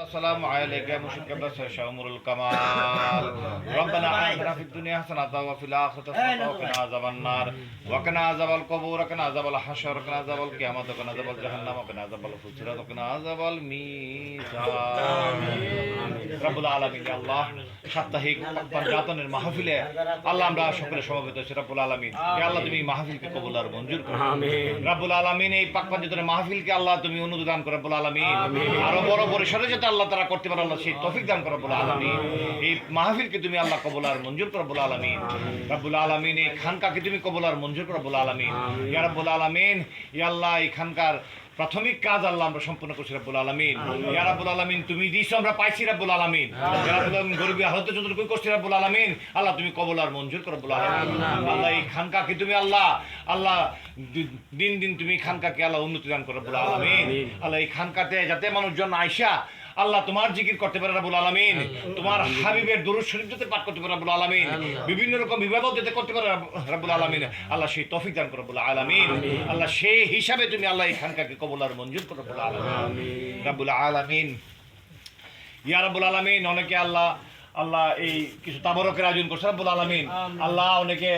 السلام عليك يا مشرك بس شامر الكمال ربنا آتنا في الدنيا حسنة وفي الآخرة حسنة وقنا عذاب النار وقنا عذاب القبور وقنا عذاب الحشر وقنا عذاب القيامة وقنا عذاب جهنم وقنا عذاب الفجر وقنا عذاب الميزان رب العالمين يا الله সাপ্তাহিক পঞ্চাতনের মাহফিলে আল্লাহ আমরা সকলে সমবেত হয়েছি রব্বুল আলামিন। আল্লাহ তুমি মাহফিলকে কবুল আর মঞ্জুর করো। রব্বুল আলামিন এই পাক পঞ্চাতনের মাহফিলকে আল্লাহ তুমি অনুদান করো রব্বুল আলামিন। আরও বড় পরিসরে যাতে আল্লাহ তারা করতে পারে আল্লাহ সেই তৌফিক দান করো রব্বুল আলামিন। এই মাহফিলকে তুমি আল্লাহ কবুল আর মঞ্জুর করো রব্বুল আলামিন। রব্বুল আলামিন এই খানকাকে তুমি কবুল আর মঞ্জুর করো রব্বুল আলামিন। ইয়া রব্বুল আলামিন ইয়া আল্লাহ এই খানকার প্রাথমিক কাজ আল্লাহ আমরা সম্পূর্ণ করছি রাব্বুল আলামিন। ইয়া রাব্বুল আলামিন তুমি দিছো আমরা পাইছি রাব্বুল আলামিন। ইয়া রাব্বুল আলামিন গরিবী আহত যতটুকু করছি রাব্বুল আলামিন আল্লাহ তুমি কবল আর মঞ্জুর করো রাব্বুল আলামিন। আল্লাহ এই খানকাকে তুমি আল্লাহ? আল্লাহ দিন দিন তুমি খানকাকে আল্লাহ উন্নতি দান করো রাব্বুল আলামিন। আল্লাহ এই খানকাতে যাতে মানুষজন আইসা আল্লাহ তোমার জিকির করতে পারে রাবুল আলামিন। তোমার হাবিবের দুরুদ শরীফ যাতে পাঠ করতে পারে রাবুল আলামিন। বিভিন্ন রকম ইবাদত যাতে করতে পারে রাবুল আলামিন। আল্লাহ সেই তফিক দান করো রাবুল আলামিন। আল্লাহ সেই হিসাবে তুমি আল্লাহ এই খানকাকে কবুল আর মঞ্জুর করো রাবুল আলামিন। রাবুল আলামিন। ইয়া রাবুল আলামিন অনেকে আল্লাহ আল্লাহ এই কিছু তাবরকের আয়োজন করছে রাব্বুল আলমিন। আল্লাহ। অনেকে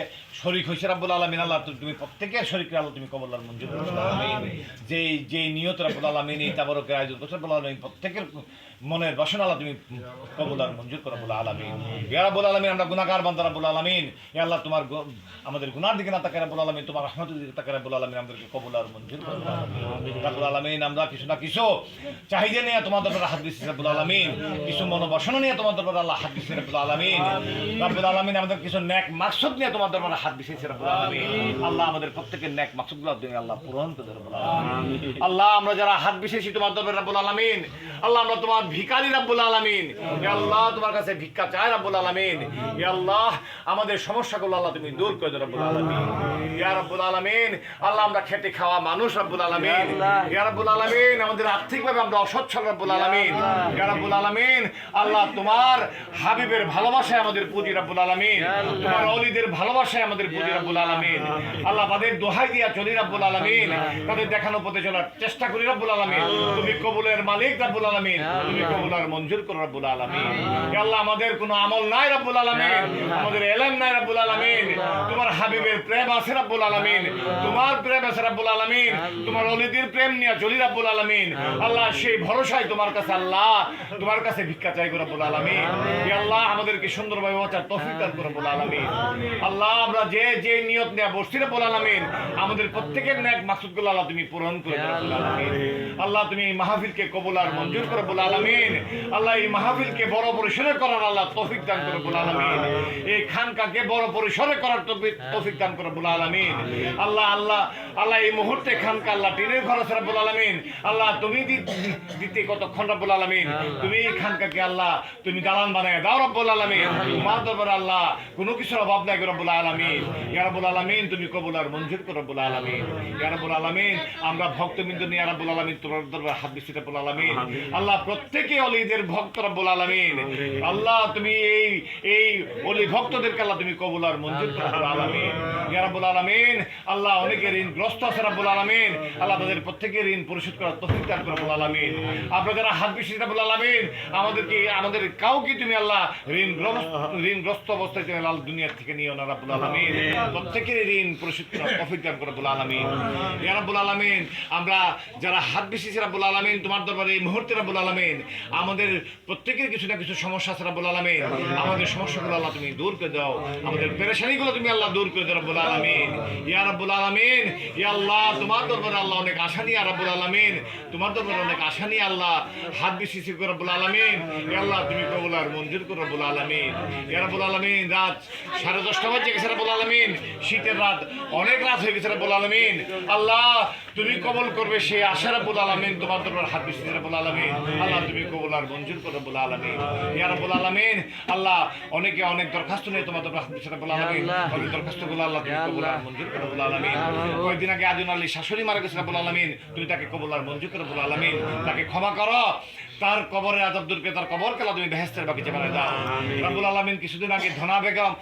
শরিক হয়েছে রাব্বুল আলমিন। আল্লাহ তুমি প্রত্যেকের শরীকের আল্লাহ তুমি কবল্লার মঞ্জুর করছ যে যে নিয়ত রাব্বুল আলমিন এই তাবরকের আয়োজন করছে রাব্বুল আলমিন প্রত্যেকের মনের বাসনা আল্লাহ তুমি কবুল আর মঞ্জুর করো, রাব্বুল আলামিন। ইয়া রাব্বুল আলামিন, আমরা গুনাহগার বান্দা, রাব্বুল আলামিন। ইয়া আল্লাহ, তোমার আমাদের গুনার দিকে না তাকায়, রাব্বুল আলামিন। তোমার রহমতের দিকে তাকায়, রাব্বুল আলামিন, আমাদেরকে কবুল আর মঞ্জুর করো। রাব্বুল আলামিন। আমরা কিছু না কিছু চাহিদা নিয়ে তোমার দরবারে হাত দিচ্ছি রাব্বুল আলামিন। কিছু মনোবাসনা নিয়ে তোমার দরবারে আল্লাহ হাত দিচ্ছি রাব্বুল আলামিন। রাব্বুল আলামিন, আমাদের কিছু নেক মাকসুদ নিয়ে তোমার দরবারে হাত দিচ্ছি রাব্বুল আলামিন। আল্লাহ আমাদের প্রত্যেকের নেক মাকসুদগুলো তুমি আল্লাহ পূরণ করে আলামিন। আল্লাহ, আমরা যারা হাত বিশেষি তোমার দরবারে, রাব্বুল আলামিন। আল্লাহ, আমরা তোমার রাব্বুল আলামিন। আল্লাহ তোমার কাছে ভিক্ষা চাই রাব্বুল আলামিন। আল্লাহ আমাদের সমস্যাগুলো আল্লাহ তুমি দূর করে দাও রাব্বুল আলামিন। ইয়া রাব্বুল আলামিন আল্লাহ আমরা খেটে খাওয়া মানুষ রাব্বুল আলামিন। ইয়া রাব্বুল আলামিন আমাদের আর্থিকভাবে আমরা অসচ্ছল রাব্বুল আলামিন। ইয়া রাব্বুল আলামিন আল্লাহ তোমার হাবিবের ভালোবাসায় আমাদের পুঁজি রাব্বুল আলামিন। তোমার অলিদের ভালোবাসায় আমাদের পুঁজি রাব্বুল আলামিন। আল্লাহ তাদের দোহাই দিয়া চলি রাব্বুল আলামিন। তাদের দেখানো পথে চলার চেষ্টা করি রাব্বুল আলামিন। তুমি কবুলের মালিক রাব্বুল আলামিন। তুমি কবুল আর মঞ্জুর করো রাব্বুল আলামিন ইয়া আল্লাহ আমাদের কোনো আমল নাই রাব্বুল আলামিন আমাদের এলেম নাই রাব্বুল আলামিন তোমার হাবিবের প্রেম আছে রাব্বুল আলামিন তোমার প্রেম আছে রাব্বুল আলামিন তোমার অলিদের প্রেম নিয়ে চলি রাব্বুল আলামিন আল্লাহ সেই ভরসায় তোমার কাছে আল্লাহ তোমার কাছে ভিক্ষা চাই রাব্বুল আলামিন ইয়া আল্লাহ আমাদেরকে সুন্দরভাবে বাঁচার তৌফিক দান করো রাব্বুল আলামিন আল্লাহ আমরা যে যে নিয়ত নিয়ে বসছি রাব্বুল আলামিন আমাদের প্রত্যেকের মাকসুদগুলো আল্লাহ তুমি পূরণ করে দাও রাব্বুল আলামিন আল্লাহ তুমি মাহফিলকে কবুল আর মঞ্জুর করো রাব্বুল আলামিন আল্লাহ এই মাহফিলকে বড় পরিসরে করার আল্লাহ তৌফিক দান করো আলামিন। এই খানকাকে বড় পরিসরে করার তৌফিক তৌফিক দান করো আলামিন। আল্লাহ আল্লাহ আল্লাহ এই মুহূর্তে খানকা আল্লাহ টিনের রাব্বুল আলামিন। আল্লাহ তুমি দিতে কতক্ষণ রাব্বুল আলামিন? তুমি এই খানকাকে আল্লাহ তুমি দালান বানায় দাও রাব্বুল আলামিন। তোমার দরবারে আল্লাহ কোনো কিছুর অভাব নাই রাব্বুল আলামিন। ইয়া আলামিন তুমি কবুল আর মঞ্জুর করো রাব্বুল আলামিন। ইয়া রাব্বুল আলামিন আমরা ভক্তবৃন্দ নিয়ে রাব্বুল আলামিন তোমার দরবারে হাত দিচ্ছি রাব্বুল আলামিন। আল্লাহ প্রত্যেকে অলিদের ভক্ত রাব্বুল আলামিন। আল্লাহ তুমি এই এই অলি ভক্তদেরকে আল্লাহ তুমি কবুল আর মঞ্জুর রাব্বুল আলামিন। ইয়া রাব্বুল আলামিন আল্লাহ অনেকে ঋণগ্রস্ত আছে রাব্বুল আলামিন। আল্লাহ তাদের প্রত্যেকে ঋণ পরিশোধ করার তৌফিক দান করো রাব্বুল আলামিন। আপনারা যারা হাত বিশেষ রাব্বুল আলামিন আমাদেরকে আমাদের কাউকে তুমি আল্লাহ ঋণগ্রস্ত ঋণগ্রস্ত অবস্থায় তুমি আল্লাহ দুনিয়ার থেকে নিও না রাব্বুল আলামিন। প্রত্যেকের ঋণ পরিশোধ করার তৌফিক দান করো রাব্বুল আলামিন। ইয়া রাব্বুল আলামিন আমরা যারা হাত বিশেষ রাব্বুল আলামিন তোমার দরবারে এই মুহূর্তে রাব্বুল আলামিন আমাদের প্রত্যেকের কিছু না কিছু সমস্যা আছে রাব্বুল আলামিন। আমাদের সমস্যাগুলো আল্লাহ তুমি দূর করে দাও। আমাদের পেরেশানিগুলো তুমি আল্লাহ দূর করে দাও রাব্বুল আলামিন। ইয়া রাব্বুল আলামিন ইয়া আল্লাহ তোমার দরবারে আল্লাহ অনেক আশা নিয়ে রাব্বুল আলামিন। তোমার দরবারে অনেক আশা নিয়ে আল্লাহ হাত বিশেষ করে রাব্বুল আলামিন। ইয়া আল্লাহ তুমি কবুল আর মঞ্জুর করো রাব্বুল আলামিন। ইয়া রাব্বুল আলামিন রাত সাড়ে দশটা বাজে গেছে রাব্বুল আলামিন। শীতের রাত অনেক রাত হয়ে গেছে রাব্বুল আলামিন। আল্লাহ তুমি কবল করবে সেই আশা রাব্বুল আলামিন তোমার দরবার হাত বিশেষ রাব্বুল আলামিন। আল্লাহ তুমি কবুল আর মঞ্জুর করো রাব্বুল আলামিন ইয়া রাব্বুল আলামিন আল্লাহ অনেকে অনেক দরখাস্ত নিয়ে তোমার বিশেষ রাব্বুল আলামিন ওই দরখাস্তগুলো আল্লাহ তুমি কবুল আর মঞ্জুর করো রাব্বুল আলামিন। কয়েকদিন আগে আজুন আলী শাশুড়ি মারা গেছে রাব্বুল আলামিন। তুমি তাকে কবুল আর মঞ্জুর করো রাব্বুল আলামিন। তাকে ক্ষমা করো। তার কবরে আজাব দূরকে তার কবর কালা তুমি বেহেস্তের বাগিচা বানায় দাও। রাব্বুল আলামিন কিছুদিন আগে ধনা বেগম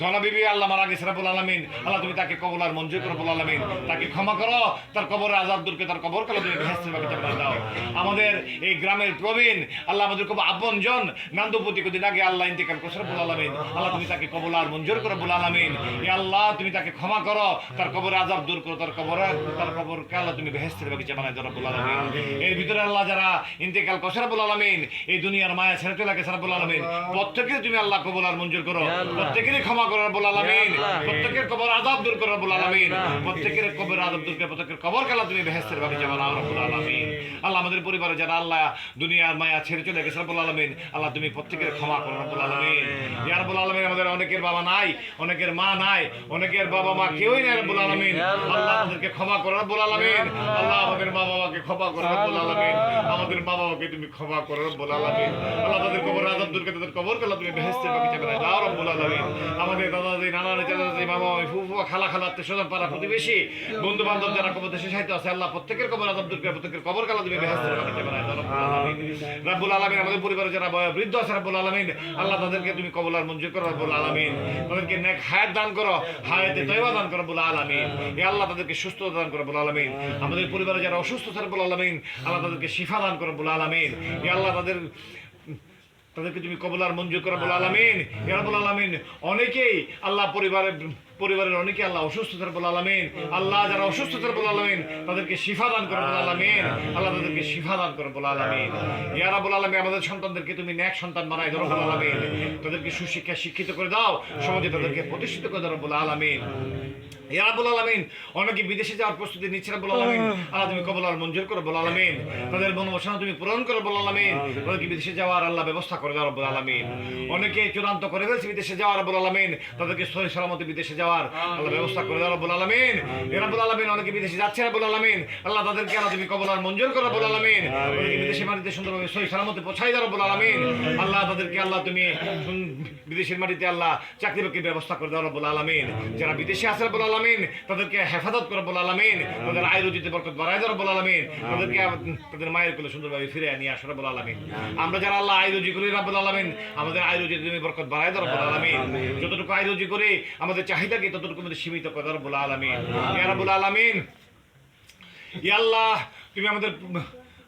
ধনা বিবি আল্লাহ মারা গেছে রাব্বুল আলামিন। আল্লাহ তুমি তাকে কবুল আর মঞ্জুর করো রাব্বুল আলামিন। তাকে ক্ষমা করো। তার কবরে আজাব দূরকে তার কবর কালা তুমি বেহেস্তের বাগিচা বানায় দাও। আমাদের এই গ্রামের প্রবীণ আল্লাহ আমাদের খুব আপনজন। নান্দুপতি কদিন আগে আল্লাহ ইন্তেকাল করছে রাব্বুল আলামিন। আল্লাহ তুমি তাকে কবুল আর মঞ্জুর করো রাব্বুল আলামিন। ইয়া আল্লাহ তুমি তাকে ক্ষমা করো। তার কবরে আজাব দূর করো তার কবরে তার কবর কালা তুমি বেহেস্তের বাগিচা বানায় দাও রাব্বুল আলামিন। এর ভিতরে আল্লাহ যারা ইন্তেকাল করছে রাব্বুল আলামিন এই দুনিয়ার মায়া ছেড়ে চলে গেছে রাব্বুল আলামিন। প্রত্যেকের তুমি আল্লাহ কবুল আর মঞ্জুর করো। প্রত্যেকেরই ক্ষমা করো রাব্বুল আলামিন। প্রত্যেকের কবর আজাব দূর করো রাব্বুল আলামিন। প্রত্যেকের কবর আজাব দূর করে প্রত্যেকের কবর কালা তুমি বেহেস্তের বাগিচা বানাও রাব্বুল আলামিন। আল্লাহ আমাদের পরিবারে যারা আল্লাহ দুনিয়ার মায়া ছেড়ে চলে গেছে রাব্বুল আলামিন আল্লাহ তুমি প্রত্যেকের ক্ষমা করো রাব্বুল আলামিন। ইয়া রাব্বুল আলামিন আমাদের অনেকের বাবা নাই অনেকের মা নাই অনেকের বাবা মা কেউই নাই রাব্বুল আলামিন। আল্লাহ। আমাদেরকে ক্ষমা করো রাব্বুল আলামিন। আল্লাহ। আমাদের মা বাবাকে ক্ষমা করো রাব্বুল আলামিন। আমাদের মা বাবাকে তুমি ক্ষমা করো রাব্বুল আলামিন। আল্লাহ তাদের কবর আজাব দূর করে তাদের কবর কালা তুমি বেহেস্তের বাগিচা বানায় দাও রাব্বুল আলামিন। আমাদের দাদা দাদি নানা নানি চাচা চাচি মামা মামি ফুফু খালা খালা আত্মীয় স্বজন পাড়া প্রতিবেশী বন্ধু বান্ধব যারা কবর দেশে সাহিত্য আছে আল্লাহ প্রত্যেকের কবর আজাব দূর করে প্রত্যেকের কবর আমাদের পরিবারে যারা বৃদ্ধ আছে আল্লাহ তাদেরকে তুমি মঞ্জুর করো তাদেরকে নেক হায়াত দান করো, হায়াতে দান করো হে আল্লাহ তাদেরকে সুস্থ দান করো, রাব্বুল আলামিন। আমাদের পরিবারে যারা অসুস্থ আছে, রাব্বুল আলামিন, আল্লাহ তাদেরকে শিফা দান করো, রাব্বুল আলামিন। হে আল্লাহ তাদের, তাদেরকে তুমি কবুল আর মঞ্জুর করো বলে আলামিন। ইয়া রাব্বুল আলামিন, অনেকেই আল্লাহ পরিবারের পরিবারের অনেকে আল্লাহ অসুস্থতার বলে আলামিন। আল্লাহ। যারা অসুস্থতার বলে আলামিন তাদেরকে শিফা দান করে বলে আলামিন। আল্লাহ। তাদেরকে শিফা দান করে বলে আলামিন। ইয়ারা বলে আলামিন আমাদের সন্তানদেরকে তুমি ন্যাক সন্তান বানাই ধরো বলে আলামিন। তাদেরকে সুশিক্ষা শিক্ষিত করে দাও। সমাজে তাদেরকে প্রতিষ্ঠিত করে ধরো বলে আলামিন। ইয়া অনেকে বিদেশে যাওয়ার প্রস্তুতি নিচ্ছে না বলে আলামিন আল্লাহ তুমি কবুল আর মঞ্জুর করো বলে আলামিন তাদের মনোবাসনা তুমি পূরণ করো বলে আলামিন তাদেরকে বিদেশে যাওয়ার আল্লাহ ব্যবস্থা করে দাও রব্বুল আলামিন অনেকে চূড়ান্ত করে ফেলছে বিদেশে যাওয়ার রব্বুল আলামিন তাদেরকে সহি সালামতে বিদেশে যাওয়ার আল্লাহ ব্যবস্থা করে দাও রব্বুল আলামিন ইয়া রাব্বুল আলামিন অনেকে বিদেশে যাচ্ছে রব্বুল আলামিন আল্লাহ তাদেরকে আল্লাহ তুমি কবুল আর মঞ্জুর করো রব্বুল আলামিন অনেকে বিদেশে মাটিতে সুন্দরভাবে সহি সালামতে পৌঁছাই দাও রব্বুল আলামিন আল্লাহ তাদেরকে আল্লাহ তুমি বিদেশের মাটিতে আল্লাহ চাকরি বাকরির ব্যবস্থা করে দাও রব্বুল আলামিন যারা বিদেশে আছে রব্বুল আলামিন। তাদেরকে হেফাজত করে রব্বুল আলামিন। তাদের আয় রুজিতে বরকত বাড়ায় দাও রব্বুল আলামিন। তাদেরকে তাদের মায়ের কোলে সুন্দরভাবে ফিরে নিয়ে আসো রব্বুল আলামিন। আমরা যারা আল্লাহ আয় রুজি করি রব্বুল আলামিন আমাদের আয় রুজিতে তুমি বরকত বাড়ায় দাও রব্বুল আলামিন। যতটুকু আয় রুজি করি আমাদের চাহিদাকে ততটুকু আমাদের সীমিত করে দাও রব্বুল আলামিন। ইয়া রাব্বুল আলামিন। ইয়া আল্লাহ তুমি আমাদের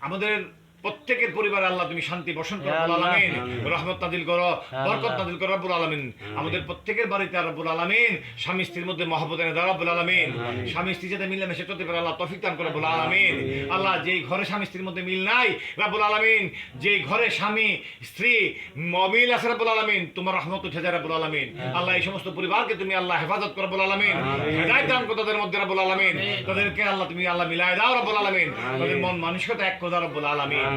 আমাদের প্রত্যেকের পরিবারে আল্লাহ তুমি শান্তি বসন করো রব্বুল আলামিন রহমত নাজিল করো বরকত নাজিল করো রব্বুল আলামিন। আমাদের প্রত্যেকের বাড়িতে রব্বুল আলামিন স্বামী স্ত্রীর মধ্যে মহব্বত এনে দাও রব্বুল আলামিন। স্বামী স্ত্রী যাতে মিলে মিশে চলতে পারে আল্লাহ তৌফিক দান করে রব্বুল আলামিন। আল্লাহ যেই ঘরে স্বামী স্ত্রীর মধ্যে মিল নাই রব্বুল আলামিন যেই ঘরে স্বামী স্ত্রী মমিল আছে রব্বুল আলামিন তোমার রহমত উঠে যায় রব্বুল আলামিন। আল্লাহ এই সমস্ত পরিবারকে তুমি আল্লাহ হেফাজত করো রব্বুল আলামিন। হেদায়েত দান করো তাদের মধ্যে রব্বুল আলামিন। তাদেরকে আল্লাহ তুমি আল্লাহ মিলায় দাও রব্বুল আলামিন। তাদের মন মানসিকতা এক ইয়া রাব্বুল আলামিন।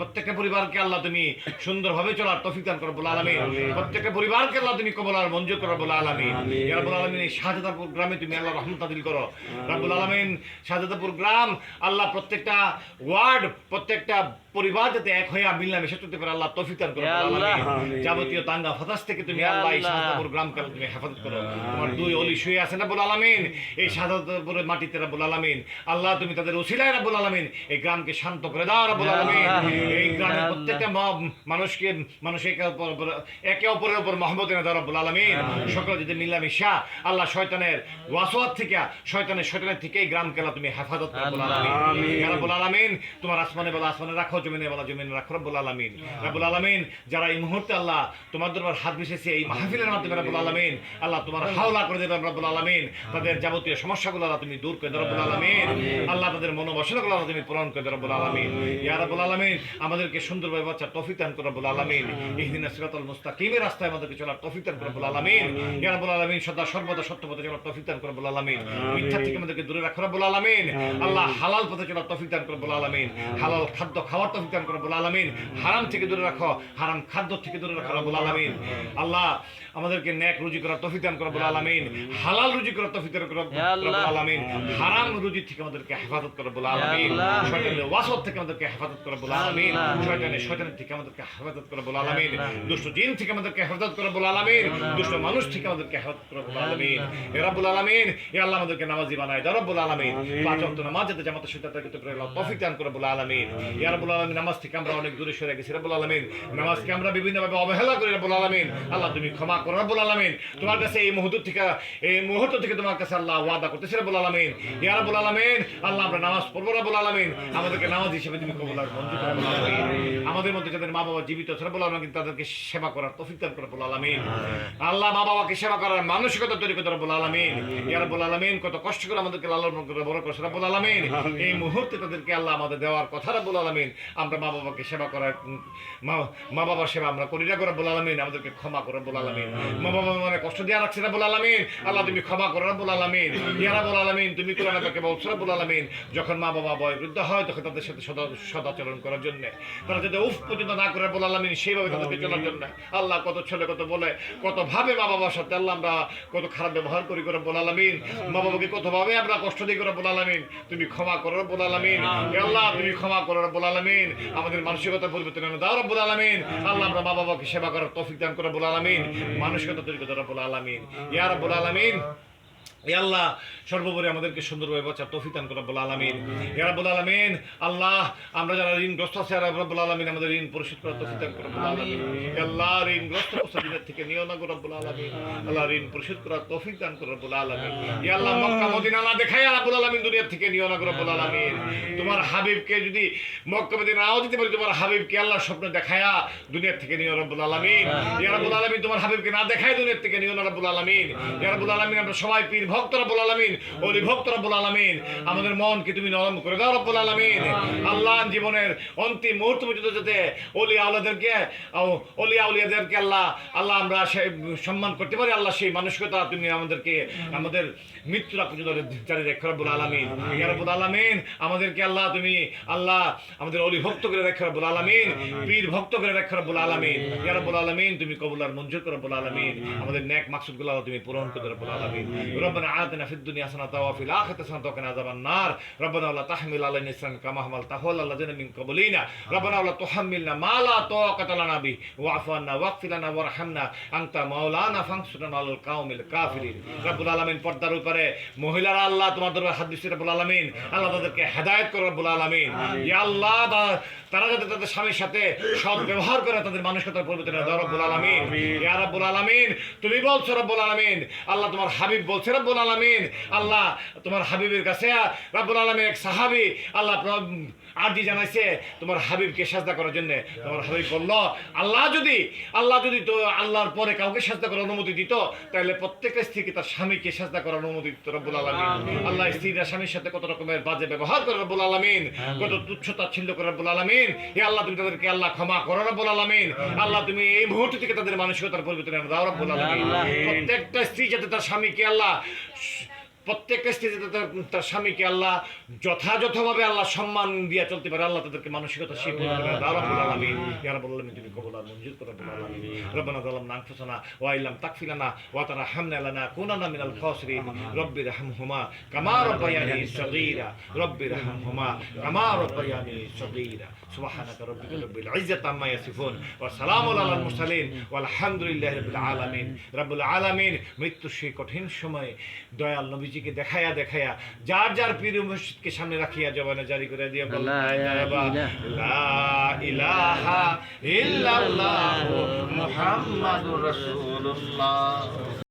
প্রত্যেকটা পরিবারকে আল্লাহ তুমি সুন্দরভাবে চলার তৌফিক দান করো রব্বুল আলামিন। প্রত্যেকটা পরিবারকে আল্লাহ তুমি কবুল আর মঞ্জুর করো রব্বুল আলামিন। ইয়া রাব্বুল আলামিন এই শাহজাদাপুর গ্রামে তুমি আল্লাহ রহমত নাযিল করো। রব্বুল আলামিন শাহজাদাপুর গ্রাম আল্লাহ প্রত্যেকটা ওয়ার্ড প্রত্যেকটা পরিবার যাতে এক হয়ে মিল্লা মিশে চলতে পারে আল্লাহ তৌফিক দান করো যাবতীয় তাঙ্গা ফাতাস থেকে তুমি আল্লাহ এই শাহজাদাপুর গ্রামকে আল্লাহ তুমি হেফাজত করো। তোমার দুই অলি শুয়ে আছেন রাব্বুল আলামিন? এই শাহজাদাপুরের মাটিতে রাব্বুল আলামিন। আল্লাহ তুমি তাদের ওসিলায় রাব্বুল আলামিন এই গ্রামকে শান্ত করে দাও রাব্বুল আলামিন এই গ্রামের প্রত্যেকটা মানুষকে মানুষ একে অপর- অপর- একে অপরের উপর রাব্বুল আলামিন। সকল যদি মিলামিশা আল্লাহ শয়তানের ওয়াসওয়াত থেকে শয়তানের শয়তানের থেকে এই গ্রামকে আল্লাহ তুমি হেফাজত রাব্বুল আলামিন। তোমার আসমানে বলা আসমানে রাখো জমিনে বলা জমিনে রাখো রাব্বুল আলামিন। রাব্বুল আলামিন যারা এই মুহূর্তে আল্লাহ তোমার দরবার হাত মিশেছে এই মাহফিলের মাধ্যমে রাব্বুল আলামিন আল্লাহ তোমার হাওলা করে দেবেন রাব্বুল আলামিন। তাদের যাবতীয় সমস্যাগুলো আল্লাহ তুমি দূর করে দাও রাব্বুল আলামিন। আল্লাহ তাদের মনোবাসনাগুলো আল্লাহ তুমি পূরণ করে দাও রাব্বুল আলামিন। ইয়া রাব্বুল আলামিন আমাদেরকে সুন্দরভাবে বাচ্চা তৌফিক দান করো রাব্বুল আলামিন। ইহদিনা সিরাতাল মুস্তাকিমের রাস্তায় আমাদেরকে চলার তৌফিক দান করো রাব্বুল আলামিন। ইয়া রাব্বুল আলামিন সদা সর্বদা সত্য পথে চলার তৌফিক দান করো রাব্বুল আলামিন। মিথ্যা থেকে আমাদেরকে দূরে রাখো রাব্বুল আলামিন। আল্লাহ হালাল পথে চলার তৌফিক দান করো রাব্বুল আলামিন। হালাল খাদ্য খাওয়ার তৌফিক দান করো রাব্বুল আলামিন। হারাম থেকে দূরে রাখো হারাম খাদ্য থেকে দূরে রাখো রাব্বুল আলামিন। আল্লাহ আমাদেরকে নেক রুজি করার তৌফিক দান করো রাব্বুল আলামিন। হালাল রুজি করার তৌফিক দান করো রাব্বুল আলামিন। হারাম রুজি থেকে আমাদেরকে হেফাজত করো রাব্বুল আলামিন। আল্লাহ। শয়তানের ওয়াসওয়াত থেকে আমাদেরকে হেফাজত করো রাব্বুল আলামিন। আল্লাহ। শয়তানের শয়তানের থেকে আমাদেরকে হেফাজত করে বলে আলামিন। দুষ্ট জিন থেকে আমাদেরকে হেফাজত করে বলে আলামিন। দুষ্ট মানুষ থেকে আমাদেরকে হেফাজত করে বলে আলামিন। এ রাব্বুল আলামিন এ আল্লাহ আমাদেরকে নামাজি বানায় দাও রব্বুল আলামিন পাঁচ ওয়াক্ত নামাজ যাতে জামাতের সাথে তাকে করে তৌফিক দান করে বলে আলামিন। ইয়া রাব্বুল আলামিন নামাজ থেকে আমরা অনেক দূরে সরে গেছি। রাব্বুল আলামিন নামাজকে আমরা বিভিন্নভাবে অবহেলা করি রাব্বুল আলামিন। আল্লাহ তুমি ক্ষমা করো রাব্বুল আলামিন। তোমার কাছে এই মুহূর্ত থেকে এই মুহূর্ত থেকে তোমার কাছে আল্লাহ ওয়াদা করতেছি রাব্বুল আলামিন। ইয়া রাব্বুল আলামিন আল্লাহ আমরা নামাজ পড়ব রাব্বুল আলামিন। আমাদেরকে নামাজ হিসেবে তুমি কবুল আর মঞ্জুর করে আলামিন। আমাদের মধ্যে যাদের মা বাবা জীবিত আছে রাব্বুল আলামিন তাদেরকে সেবা করার তৌফিক দান করে রাব্বুল আলামিন। আল্লাহ মা বাবাকে সেবা করার মানসিকতা তৈরি করতে রাব্বুল আলামিন। ইয়া রাব্বুল আলামিন কত কষ্ট করে আমাদেরকে লালন করে বড় করেছে রাব্বুল আলামিন। এই মুহূর্তে তাদেরকে আল্লাহ আমাদের দেওয়ার কথা রাব্বুল আলামিন। আমরা মা বাবাকে সেবা করার মা বাবার সেবা আমরা করি না করে রাব্বুল আলামিন। আমাদেরকে ক্ষমা করে রাব্বুল আলামিন। মা বাবা মানে কষ্ট দেওয়া রাখছে রাব্বুল আলামিন। আল্লাহ তুমি ক্ষমা করো রাব্বুল আলামিন। ইয়া রাব্বুল আলামিন তুমি কোরআনে পাকে বলছো রাব্বুল আলামিন। যখন মা বাবা বয়োবৃদ্ধ হয় তখন তাদের সাথে সদা সদাচরণ করার জন্য। তারা যাতে উফ পর্যন্ত না করে রাব্বুল আলামিন সেইভাবে তাদেরকে চলার জন্য। আল্লাহ কত ছেলে কত বলে কত ভাবে মা বাবার সাথে আল্লাহ আমরা কত খারাপ ব্যবহার করি করে বল আলামিন মা বাবাকে কত ভাবে আমরা কষ্ট দিই করে বল আলামিন তুমি ক্ষমা করো বল আলামিন আল্লাহ তুমি ক্ষমা করো বল আলামিন আমাদের মানসিকতা পরিবর্তন এনে দাও রব্বুল আলামিন আল্লাহ আমরা মা বাবাকে সেবা করার তৌফিক দান করে বল আলামিন মানসিকতা তৈরি করে রব্বুল আলামিন ইয়া রব্বুল আলামিন। আল্লাহ, সর্বোপরি আমাদেরকে সুন্দরভাবে বাঁচার তৌফিক দান করে রব্বুল আলামিন। ইয়া রাব্বুল আলামিন, আল্লাহ, আমরা যারা ঋণগ্রস্ত আছি আর রব্বুল আলামিন আমাদের ঋণ পরিশোধ করার তৌফিক দান করে রব্বুল আলামিন। আল্লাহ, ঋণগ্রস্ত মুসলিমের থেকে নিও না রব্বুল আলামিন। আল্লাহ, ঋণ পরিশোধ করার তৌফিক দান করে রব্বুল আলামিন। ইয়া আল্লাহ, মক্কা, মদিনা না দেখায় রব্বুল আলামিন দুনিয়া থেকে নিও না রব্বুল আলামিন। তোমার হাবিবকে যদি মক্কা মদিনা নাও দিতে পারি, তোমার হাবিবকে আল্লাহ স্বপ্ন দেখায়া দুনিয়া থেকে নিও রব্বুল আলামিন। ইয়া রাব্বুল আলামিন, তোমার হাবিবকে না দেখায় দুনিয়া থেকে নিও না রব্বুল আলামিন। ইয়া রাব্বুল আলামিন, আমরা সবাই পীর ভক্ত রব্বুল আলামিন ওলি বিভক্ত রব্বুল আলামিন আমাদের মনকে তুমি নরম করে দাও রব্বুল আলামিন। আল্লাহ জীবনের অন্তিম মুহূর্ত পর্যন্ত যাতে ওলি আউলাদেরকে ওলি আউলিয়াদেরকে আল্লাহ আল্লাহ আমরা সম্মান করতে পারি আল্লাহ সেই মানসিকতা তুমি আমাদেরকে আমাদের মৃত্যুরা পর্যন্ত জারি রেখে রব্বুল আলামিন। ইয়া রব্বুল আলামিন আমাদেরকে আল্লাহ তুমি আল্লাহ আমাদের অলি ভক্ত করে রেখে রব্বুল আলামিন পীর ভক্ত করে রেখে রব্বুল আলামিন। ইয়া রব্বুল আলামিন তুমি কবুল আর মঞ্জুর করে রব্বুল আলামিন। আমাদের নেক মাকসুদগুলো আল্লাহ তুমি পূরণ করে রব্বুল আলামিন। রব্বানা আতিনা ফিদ দুনিয়া হাসানাতাও ওয়া ফিল আখিরাতি হাসানাতাও ওয়া কিনা আযাবান নার। রব্বানা লা তাহমিল আলাইনা ইসরান কামা হামালতাহু আলা আল্লাযিনা মিন ক্বাবলিনা। রব্বানা লা তুহাম্মিলনা মা লা তাকাতা লানা বি ওয়া'ফু আন্না ওয়াগফির লানা ওয়ারহামনা আনতা মাওলানা ফানসুরনা আলাল কাওমিল কাফিরিন। রব্বুল আলামিন পর্দার উপরে মহিলারা আল্লাহ তোমার দরবার হাত দিচ্ছে রব্বুল আলামিন। আল্লাহ তাদেরকে হেদায়ত করো রব্বুল আলামিন। ইয়া আল্লাহ তারা যাতে তাদের স্বামীর সাথে সৎ ব্যবহার করে তাদের মানসিকতার পরিবর্তন দাও রব্বুল আলামিন। ইয়া রব্বুল আলামিন তুমি বলছো রব্বুল আলামিন। আল্লাহ তোমার হাবিব বলছে রব্বুল আলামিন। আল্লাহ তোমার হাবিবের কাছে রব্বুল আলামিন এক সাহাবী আল্লাহ আরজি জানাইছে তোমার হাবিবকে সাজদা করার জন্য। তোমার হাবিব বলল আল্লাহ যদি আল্লাহ যদি তো আল্লাহর পরে কাউকে সাজদা করার অনুমতি দিত তাহলে প্রত্যেকটা স্ত্রীকে তার স্বামীকে সাজদা করার অনুমতি দিত রব্বুল আলামিন। আল্লাহ স্ত্রীরা স্বামীর সাথে কত রকমের বাজে ব্যবহার করে রব্বুল আলামিন কত তুচ্ছতা ছিল করে রব্বুল আলামিন। হে আল্লাহ তুমি তাদেরকে আল্লাহ ক্ষমা করো রব্বুল আলামিন। আল্লাহ তুমি এই মুহূর্ত থেকে তাদের মানসিকতার পরিবর্তন দাও রব্বুল আলামিন। প্রত্যেকটা স্ত্রী যাতে তার স্বামীকে আল্লাহ প্রত্যেকটা যাতে তার স্বামীকে আল্লাহ যথাযথভাবে আল্লাহ সম্মান দিয়ে চলতে পারে। আল্লাহ তাদেরকে মানসিকতা ইয়া তুমি কবুল আর মঞ্জুর করো রব্বুল আলামিন। রব্বানা যালামনা আনফুসানা ওয়া ইল্লাম তাগফিরানা ওয়া তারহামনা লানাকুনানা মিনাল খাসিরিন। রব্বির হামহুমা কামা রাব্বায়ানি সগীরা। রব্বির হামহুমা কামা রাব্বায়ানি সগীরা। সুবহানাকা রাব্বিকা রাব্বিল ইজ্জাতি আম্মা ইয়াসিফুন। ওয়া সালামুন আলাল মুরসালিন। ওয়াল হামদুলিল্লাহি রাব্বিল আলামিন। রব্বুল আলামিন মৃত্যুর সেই কঠিন সময়ে দয়াল নবীজিকে দেখায়া দেখায়া যার যার পীর মসজিদকে সামনে রাখিয়া জবানে জারি করে দিয়া বল ইলাহা ইল্লাল্লাহ মুহাম্মাদুর রাসূলুল্লাহ।